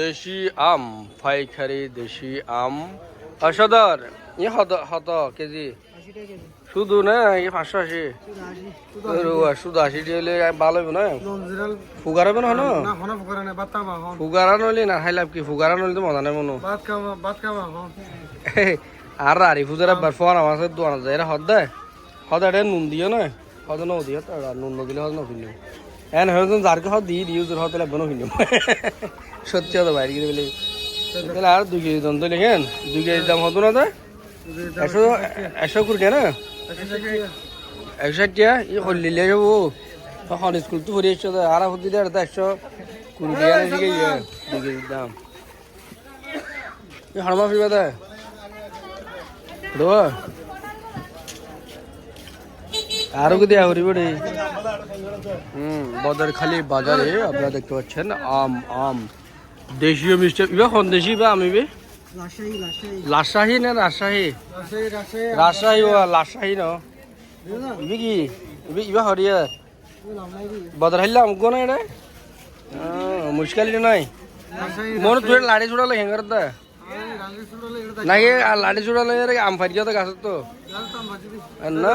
দেশি আম পাইকারি দেশি আম। অসদর ই হত হত কেজি। শুধু না এই পাঁচশো আশি। শুধু আশি হলে ভালো হবে না। ফুগার হবে না না না বাত্তা ফুগারা নইলে না খাইলাম কি? ফুগারা নইলে তো মজা নেই মনো। আর রারি ফুজার বার ফোন আমার সাথে দোয়ানো যায় হদ দেয় হদ এটা নুন দিও না। হদ ন দিও নুন দিলে হদ নকিনো এন হয়তো যারকে হদ দিয়ে দিও তোর হদ লাগবে নকিনো সত্যি হতো বাইরে গিয়ে বলে তাহলে আর দুই কেজি দাম তো লেখেন দুই কেজি দাম হতো না তো একশো একশো কুড়ি টাকা না? একশো ষাট টাকা ই হলিলে যাব। তখন স্কুল তো ভরে এসছো আর হতে তো একশো কুড়ি টাকা না দুই কেজির দাম। ই হরমা ফিরবে দেবো আরও কি দেওয়া করি বেড়ে হুম বদরখালি বাজারে আপনারা দেখতে পাচ্ছেন আম আম। দেশীয় মিষ্টি ইবা কোন বা আমি বে? রাজশাহী না রাজশাহী? রাজশাহী ও রাজশাহী ন। ইবে কি? ইবে ইবা হরিয়া বদরখালি আম কোন এটা মুশকিল নাই। মনে তুই লাড়ি ছুড়ালে হেঙ্গার দা। নাকি লাড়ি এর আম ফারি তো? গাছ তো না।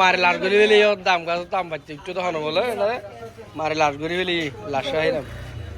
মারি লাশ গড়ি বেলি দাম গাছ, দাম পাচ্ছে, একটু তখন বলে এটা মারি লাশ গড়ি বেলি লাশ দাম